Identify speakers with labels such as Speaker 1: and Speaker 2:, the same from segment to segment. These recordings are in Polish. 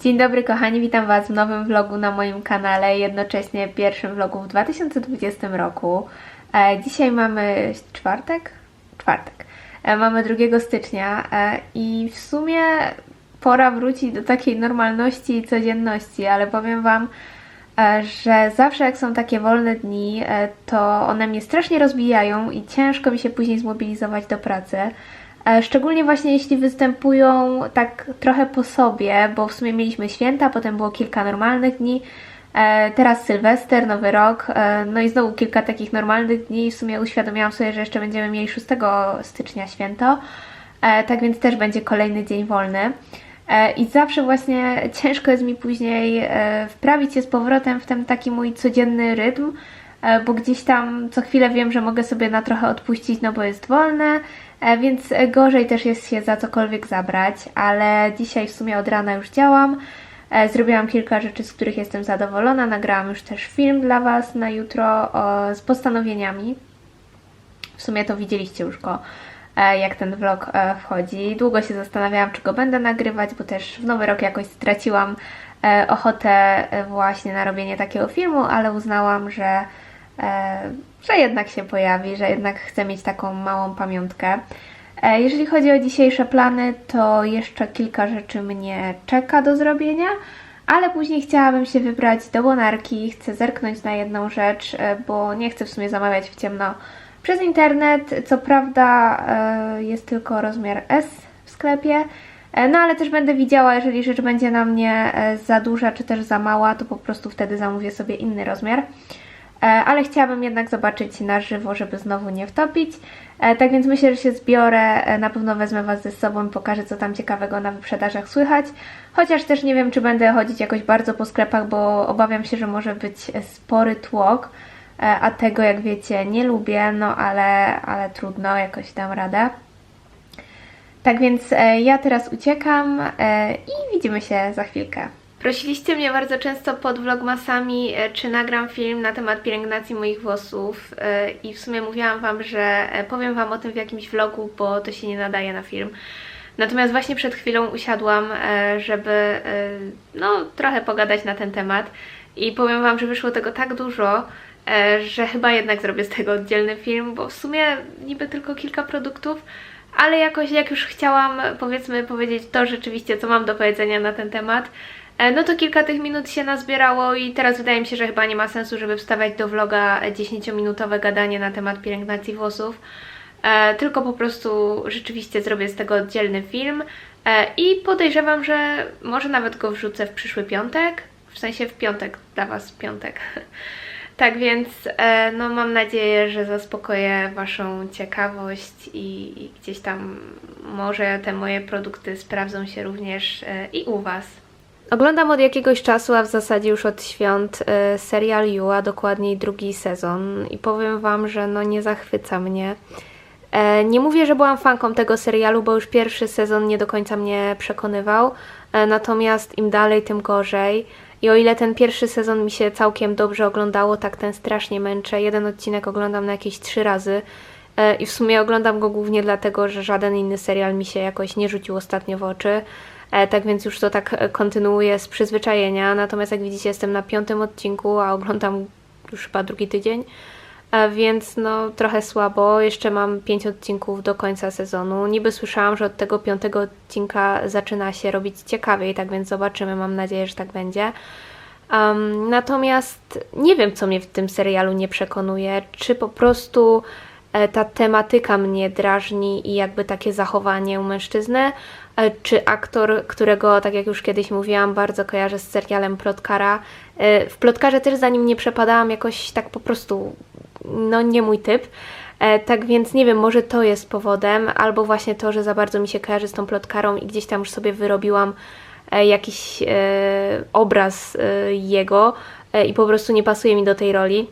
Speaker 1: Dzień dobry kochani, witam Was w nowym vlogu na moim kanale, jednocześnie pierwszym vlogu w 2020 roku. E, dzisiaj mamy czwartek? Czwartek. E, mamy 2 stycznia e, i w sumie pora wrócić do takiej normalności i codzienności, ale powiem Wam, że zawsze jak są takie wolne dni, to one mnie strasznie rozbijają i ciężko mi się później zmobilizować do pracy. E, Szczególnie właśnie jeśli występują tak trochę po sobie, bo w sumie mieliśmy święta, potem było kilka normalnych dni, e, teraz Sylwester, Nowy Rok, e, no i znowu kilka takich normalnych dni w sumie uświadomiłam sobie, że jeszcze będziemy mieli 6 stycznia święto, tak więc też będzie kolejny dzień wolny. I zawsze właśnie ciężko jest mi później wprawić się z powrotem w ten taki mój codzienny rytm, bo gdzieś tam co chwilę wiem, że mogę sobie na trochę odpuścić, no bo jest wolne, więc gorzej też jest się za cokolwiek zabrać, ale dzisiaj w sumie od rana już działam. E, Zrobiłam kilka rzeczy, z których jestem zadowolona. Nagrałam już też film dla Was na jutro o, z postanowieniami. W sumie to widzieliście już go, e, jak ten vlog e, wchodzi. Długo się zastanawiałam, czy go będę nagrywać, bo też w nowy rok jakoś straciłam e, ochotę e, właśnie na robienie takiego filmu, ale uznałam, że, e, że jednak się pojawi, że jednak chcę mieć taką małą pamiątkę. E, Jeżeli chodzi o dzisiejsze plany, to jeszcze kilka rzeczy mnie czeka do zrobienia, ale później chciałabym się wybrać do Bonarki, chcę zerknąć na jedną rzecz, e, bo nie chcę w sumie zamawiać w ciemno przez internet. Co prawda e, jest tylko rozmiar S w sklepie, no ale też będę widziała, jeżeli rzecz będzie na mnie za duża czy też za mała, to po prostu wtedy zamówię sobie inny rozmiar. E, ale chciałabym jednak zobaczyć na żywo, żeby znowu nie wtopić. E, Tak więc myślę, że się zbiorę, e, na pewno wezmę Was ze sobą i pokażę, co tam ciekawego na wyprzedażach słychać. Chociaż też nie wiem, czy będę chodzić jakoś bardzo po sklepach, bo obawiam się, że może być spory tłok, a tego, jak wiecie, nie lubię, no ale, ale trudno, jakoś dam radę. Tak więc ja teraz uciekam i widzimy się za chwilkę. Prosiliście mnie bardzo często pod vlogmasami, e, czy nagram film na temat pielęgnacji moich włosów e, i w sumie mówiłam Wam, że e, powiem Wam o tym w jakimś vlogu, bo to się nie nadaje na film. Natomiast właśnie przed chwilą usiadłam, żeby no, trochę pogadać na ten temat i powiem Wam, że wyszło tego tak dużo, że chyba jednak zrobię z tego oddzielny film, bo w sumie niby tylko kilka produktów, ale jakoś jak już chciałam powiedzmy powiedzieć to rzeczywiście, co mam do powiedzenia na ten temat, no to kilka tych minut się nazbierało i teraz wydaje mi się, że chyba nie ma sensu, żeby wstawiać do vloga 10-minutowe gadanie na temat pielęgnacji włosów. E, tylko po prostu rzeczywiście zrobię z tego oddzielny film e, i podejrzewam, że może nawet go wrzucę w przyszły piątek, w sensie w piątek, dla Was piątek. Tak więc e, no mam nadzieję, że zaspokoję Waszą ciekawość i, gdzieś tam może te moje produkty sprawdzą się również e, i u Was. Oglądam od jakiegoś czasu, a w zasadzie już od świąt e, serial You, a dokładniej drugi sezon i powiem Wam, że no nie zachwyca mnie. E, Nie mówię, że byłam fanką tego serialu, bo już pierwszy sezon nie do końca mnie przekonywał, e, natomiast im dalej, tym gorzej. I o ile ten pierwszy sezon mi się całkiem dobrze oglądało, tak ten strasznie męczę. Jeden odcinek oglądam na jakieś trzy razy e, i w sumie oglądam go głównie dlatego, że żaden inny serial mi się jakoś nie rzucił ostatnio w oczy. E, Tak więc już to tak e, kontynuuję z przyzwyczajenia. Natomiast jak widzicie, jestem na piątym odcinku, a oglądam już chyba drugi tydzień. E, Więc no trochę słabo. Jeszcze mam pięć odcinków do końca sezonu. Niby słyszałam, że od tego piątego odcinka zaczyna się robić ciekawiej, tak więc zobaczymy. Mam nadzieję, że tak będzie. Um, natomiast nie wiem, co mnie w tym serialu nie przekonuje. Czy po prostu ta tematyka mnie drażni i jakby takie zachowanie u mężczyzny, czy aktor, którego, tak jak już kiedyś mówiłam, bardzo kojarzę z serialem Plotkara. E, W Plotkarze też za nim nie przepadałam jakoś tak po prostu, no nie mój typ. E, Tak więc nie wiem, może to jest powodem, albo właśnie to, że za bardzo mi się kojarzy z tą plotkarą i gdzieś tam już sobie wyrobiłam e, jakiś e, obraz e, jego e, i po prostu nie pasuje mi do tej roli.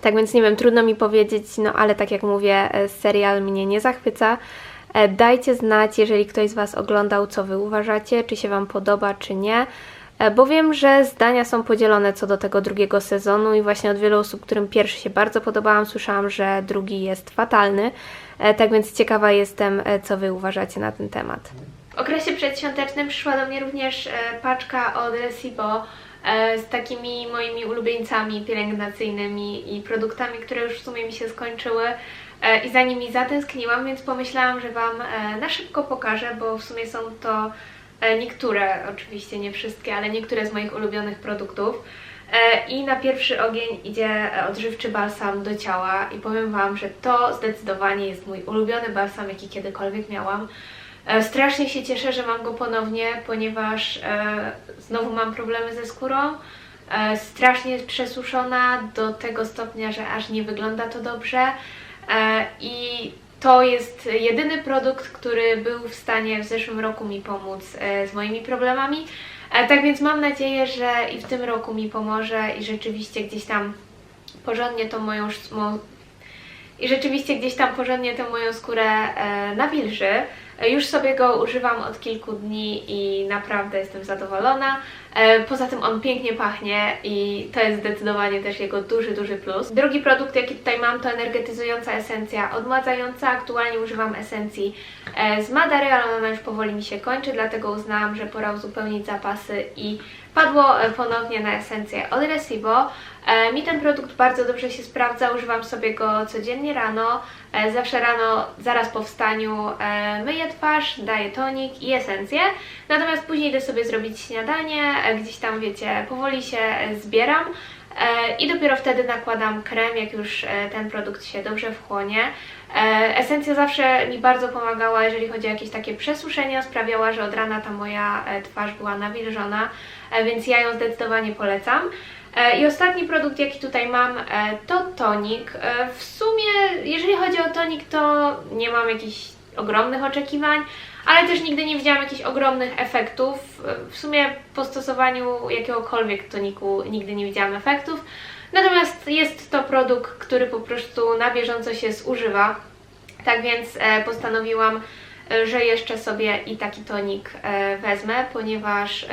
Speaker 1: Tak więc nie wiem, trudno mi powiedzieć, no ale tak jak mówię, e, serial mnie nie zachwyca. E, Dajcie znać, jeżeli ktoś z Was oglądał, co Wy uważacie, czy się Wam podoba, czy nie. E, Bo wiem, że zdania są podzielone co do tego drugiego sezonu i właśnie od wielu osób, którym pierwszy się bardzo podobałam, słyszałam, że drugi jest fatalny. E, Tak więc ciekawa jestem, co Wy uważacie na ten temat. W okresie przedświątecznym przyszła do mnie również paczka od Recibo z takimi moimi ulubieńcami pielęgnacyjnymi i produktami, które już w sumie mi się skończyły i za nimi zatęskniłam, więc pomyślałam, że Wam e, na szybko pokażę, bo w sumie są to e, niektóre, oczywiście nie wszystkie, ale niektóre z moich ulubionych produktów. E, I na pierwszy ogień idzie e, odżywczy balsam do ciała i powiem Wam, że to zdecydowanie jest mój ulubiony balsam, jaki kiedykolwiek miałam. E, Strasznie się cieszę, że mam go ponownie, ponieważ e, znowu mam problemy ze skórą. E, strasznie jest przesuszona do tego stopnia, że aż nie wygląda to dobrze. E, I to jest jedyny produkt, który był w stanie w zeszłym roku mi pomóc e, z moimi problemami. E, Tak więc mam nadzieję, że i w tym roku mi pomoże i rzeczywiście gdzieś tam porządnie tą moją i rzeczywiście gdzieś tam porządnie tę moją skórę nawilży. E, Już sobie go używam od kilku dni i naprawdę jestem zadowolona. E, poza tym on pięknie pachnie i to jest zdecydowanie też jego duży, duży plus. Drugi produkt, jaki tutaj mam, to energetyzująca esencja odmładzająca. Aktualnie używam esencji e, z Madary, ale ona już powoli mi się kończy, dlatego uznałam, że pora uzupełnić zapasy i padło e, ponownie na esencję od. E, Mi ten produkt bardzo dobrze się sprawdza, używam sobie go codziennie rano. E, Zawsze rano, zaraz po wstaniu myję twarz, daję tonik i esencję. Natomiast później idę sobie zrobić śniadanie, gdzieś tam wiecie, powoli się zbieram. I dopiero wtedy nakładam krem, jak już ten produkt się dobrze wchłonie. E, Esencja zawsze mi bardzo pomagała, jeżeli chodzi o jakieś takie przesuszenia, sprawiała, że od rana ta moja e, twarz była nawilżona, e, więc ja ją zdecydowanie polecam. I ostatni produkt, jaki tutaj mam, to tonik. W sumie, jeżeli chodzi o tonik, to nie mam jakichś ogromnych oczekiwań, ale też nigdy nie widziałam jakichś ogromnych efektów. W sumie po stosowaniu jakiegokolwiek toniku nigdy nie widziałam efektów. Natomiast jest to produkt, który po prostu na bieżąco się zużywa. Tak więc e, postanowiłam, e, że jeszcze sobie i taki tonik e, wezmę, ponieważ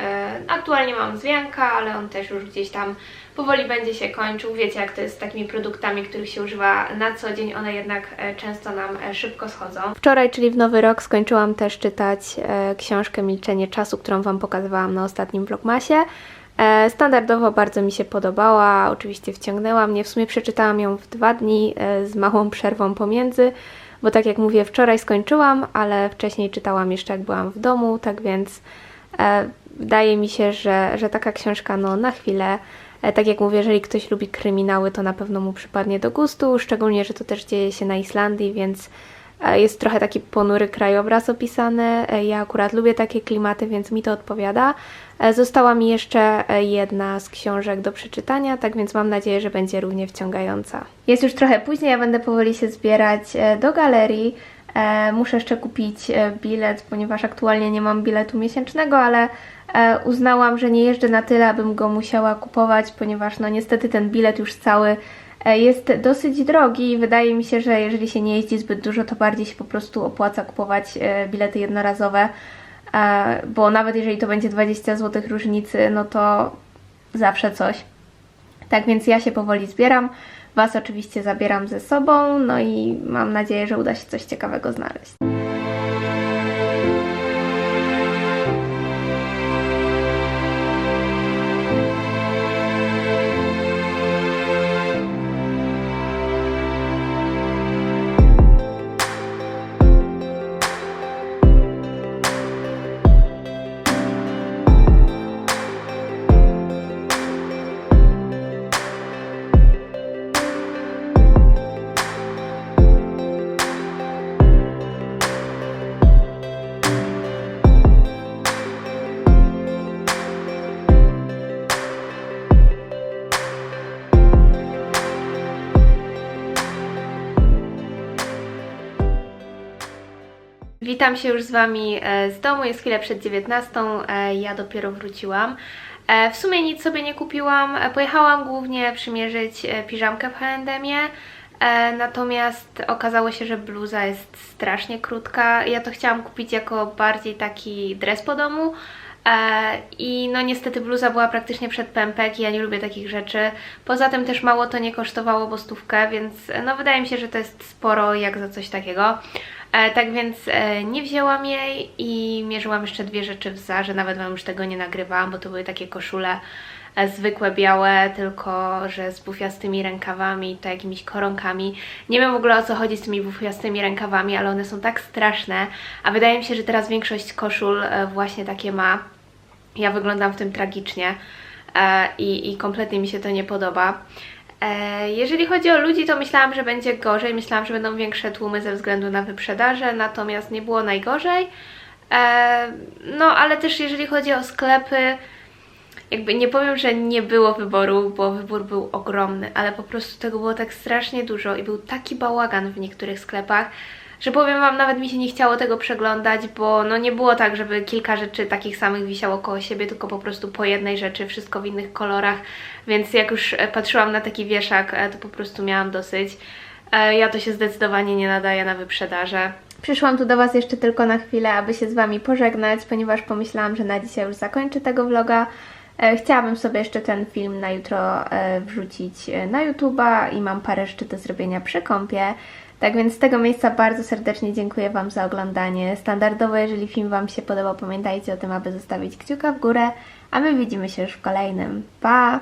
Speaker 1: aktualnie mam zwianka, ale on też już gdzieś tam powoli będzie się kończył. Wiecie, jak to jest z takimi produktami, których się używa na co dzień, one jednak często nam szybko schodzą. Wczoraj, czyli w nowy rok, skończyłam też czytać książkę Milczenie czasu, którą Wam pokazywałam na ostatnim vlogmasie. E, Standardowo bardzo mi się podobała, oczywiście wciągnęła mnie. W sumie przeczytałam ją w dwa dni e, z małą przerwą pomiędzy, bo tak jak mówię, wczoraj skończyłam, ale wcześniej czytałam jeszcze jak byłam w domu, tak więc e, wydaje mi się, że, że taka książka no, na chwilę, tak jak mówię, jeżeli ktoś lubi kryminały, to na pewno mu przypadnie do gustu, szczególnie, że to też dzieje się na Islandii, więc jest trochę taki ponury krajobraz opisany. E, Ja akurat lubię takie klimaty, więc mi to odpowiada. E, Została mi jeszcze e, jedna z książek do przeczytania, tak więc mam nadzieję, że będzie równie wciągająca. Jest już trochę później, ja będę powoli się zbierać e, do galerii. E, Muszę jeszcze kupić e, bilet, ponieważ aktualnie nie mam biletu miesięcznego, ale e, uznałam, że nie jeżdżę na tyle, abym go musiała kupować, ponieważ no niestety ten bilet już cały e, jest dosyć drogi i wydaje mi się, że jeżeli się nie jeździ zbyt dużo, to bardziej się po prostu opłaca kupować e, bilety jednorazowe, e, bo nawet jeżeli to będzie 20 zł różnicy, no to zawsze coś. Tak więc ja się powoli zbieram. Was oczywiście zabieram ze sobą, no i mam nadzieję, że uda się coś ciekawego znaleźć. Witam się już z Wami e, z domu, jest chwilę przed 19, e, ja dopiero wróciłam. E, W sumie nic sobie nie kupiłam, pojechałam głównie przymierzyć piżamkę w H&M-ie, natomiast okazało się, że bluza jest strasznie krótka. Ja to chciałam kupić jako bardziej taki dres po domu, I no niestety bluza była praktycznie przed pępek i ja nie lubię takich rzeczy. Poza tym też mało to nie kosztowało, bo stówkę, więc no wydaje mi się, że to jest sporo jak za coś takiego. E, tak więc e, nie wzięłam jej i mierzyłam jeszcze dwie rzeczy w Zarze, nawet Wam już tego nie nagrywałam, bo to były takie koszule e, zwykłe, białe, tylko że z bufiastymi rękawami, to jakimiś koronkami. Nie wiem w ogóle o co chodzi z tymi bufiastymi rękawami, ale one są tak straszne, a wydaje mi się, że teraz większość koszul właśnie takie ma. Ja wyglądam w tym tragicznie i, i kompletnie mi się to nie podoba. E, Jeżeli chodzi o ludzi, to myślałam, że będzie gorzej. Myślałam, że będą większe tłumy ze względu na wyprzedaże, natomiast nie było najgorzej. E, No, ale też jeżeli chodzi o sklepy, jakby nie powiem, że nie było wyboru, bo wybór był ogromny, ale po prostu tego było tak strasznie dużo i był taki bałagan w niektórych sklepach, że powiem Wam, nawet mi się nie chciało tego przeglądać, bo no nie było tak, żeby kilka rzeczy takich samych wisiało koło siebie, tylko po prostu po jednej rzeczy, wszystko w innych kolorach, więc jak już e, patrzyłam na taki wieszak, e, to po prostu miałam dosyć. E, Ja to się zdecydowanie nie nadaje na wyprzedaże. Przyszłam tu do Was jeszcze tylko na chwilę, aby się z Wami pożegnać, ponieważ pomyślałam, że na dzisiaj już zakończę tego vloga. E, Chciałabym sobie jeszcze ten film na jutro e, wrzucić e, na YouTube'a i mam parę rzeczy do zrobienia przy kąpie. Tak więc z tego miejsca bardzo serdecznie dziękuję Wam za oglądanie. Standardowo, jeżeli film Wam się podobał, pamiętajcie o tym, aby zostawić kciuka w górę, a my widzimy się już w kolejnym. Pa!